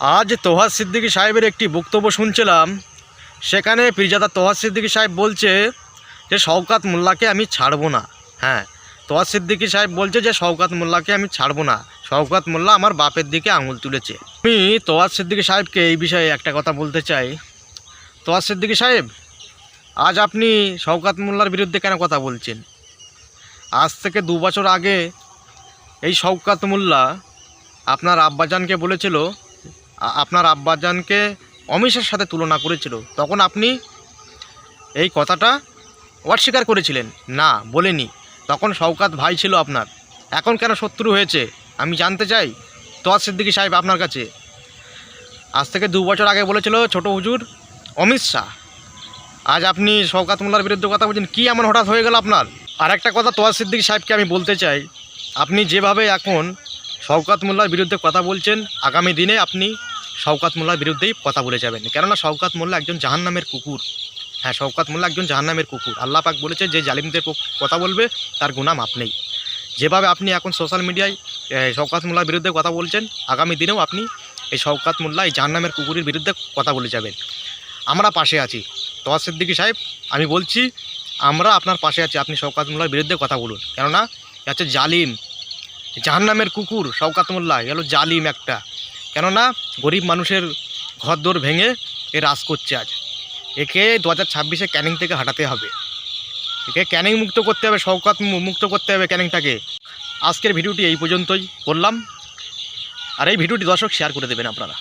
আজ তোহাজ সিদ্দিকী সাহেবের একটি বক্তব্য শুনছিলাম। সেখানে পীরজাদা তোহাজ সিদ্দিকী সাহেব বলছে যে, শওকাত মোল্লাকে আমি ছাড়বো না। হ্যাঁ তোহাজ সিদ্দিকী সাহেব বলছে যে, শওকাত মোল্লাকে আমি ছাড়বো না। শওকাত মোল্লা আমার বাপের দিকে আঙুল তুলেছে। আমি তোহাজ সিদ্দিকী সাহেবকে এই বিষয়ে একটা কথা বলতে চাই। তোহাজ সিদ্দিকী সাহেব, আজ আপনি শওকাত মোল্লার বিরুদ্ধে কেন কথা বলছেন? আজ থেকে দু বছর আগে এই শওকাত মোল্লা আপনার আব্বাজানকে বলেছিল আপনার আব্বাজানকে অমিশের সাথে তুলনা করেছিল। তখন আপনি এই কথাটা অস্বীকার করেছিলেন? না, বলেনি। তখন শওকাত ভাই ছিল আপনার। এখন কেন শত্রু হয়েছে? আমি জানতে চাই। তোয়াজ সিদ্দিকী সাহেব আপনার কাছে। আজ থেকে দু বছর আগে বলেছিল ছোট হুজুর অমিত শাহ। আজ আপনি শওকাত মোল্লার বিরুদ্ধে কথা বলছেন, কী এমন হঠাৎ হয়ে গেল আপনার? আর একটা কথা তোয়াজ সিদ্দিকী সাহেবকে আমি বলতে চাই। আপনি যেভাবে এখন শওকাত মোল্লার বিরুদ্ধে কথা বলছেন। আগামী দিনে আপনি শওকাত মোল্লার বিরুদ্ধেই কথা বলে যাবেন। কেননা শওকাত মোল্লা একজন জাহান্নামের কুকুর। হ্যাঁ শওকাত মোল্লা একজন জাহান্নামের কুকুর। আল্লাহ পাক বলেছে যে জালিমদের কথা বলবে, তার গুনাম আপনিই যেভাবে আপনি এখন সোশ্যাল মিডিয়ায় শওকাত মোল্লার বিরুদ্ধে কথা বলছেন, আগামী দিনেও আপনি এই শওকাত মোল্লা, এই জাহান্নামের কুকুরের বিরুদ্ধে কথা বলে যাবেন। আমরা পাশে আছি। তোয়াজ সিদ্দিকী সাহেব, আমি বলছি, আমরা আপনার পাশে আছি। আপনি শওকাত মোল্লার বিরুদ্ধে কথা বলুন। কেননা হচ্ছে জালিম। জাহান্নামের কুকুর শওকাত মোল্লা গেল জালিম একটা। কেননা গরিব মানুষের ঘরদোর ভেঙে এ রাজ করছে আজ। একে দু হাজার ছাব্বিশে ক্যানিং থেকে হাঁটাতে হবে। একে ক্যানিং মুক্ত করতে হবে, শওকাত মুক্ত করতে হবে ক্যানিংটাকে আজকের ভিডিওটি এই পর্যন্তই করলাম। আর এই ভিডিওটি দর্শক শেয়ার করে দেবেন আপনারা।